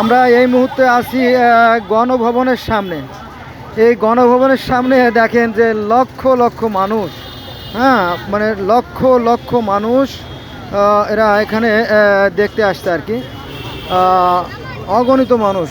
আমরা এই মুহূর্তে আছি গণভবনের সামনে। এই গণভবনের সামনে দেখেন যে লক্ষ লক্ষ মানুষ হ্যাঁ মানে লক্ষ লক্ষ মানুষ এরা এখানে দেখতে আসছে আর কি। অগণিত মানুষ।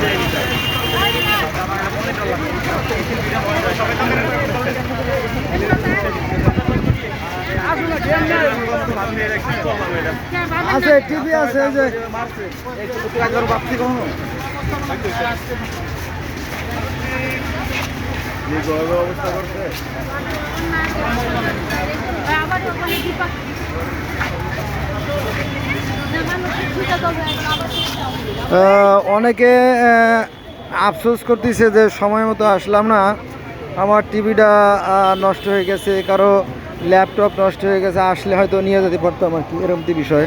আছে টিভি আছে যে। অনেকে আফসোস করতেছে যে সময় মতো আসলাম না। আমার টিভিটা নষ্ট হয়ে গেছে, কারও ল্যাপটপ নষ্ট হয়ে গেছে, আসলে হয়তো নিয়ে যেতে পারতাম আর কি এরকম বিষয়।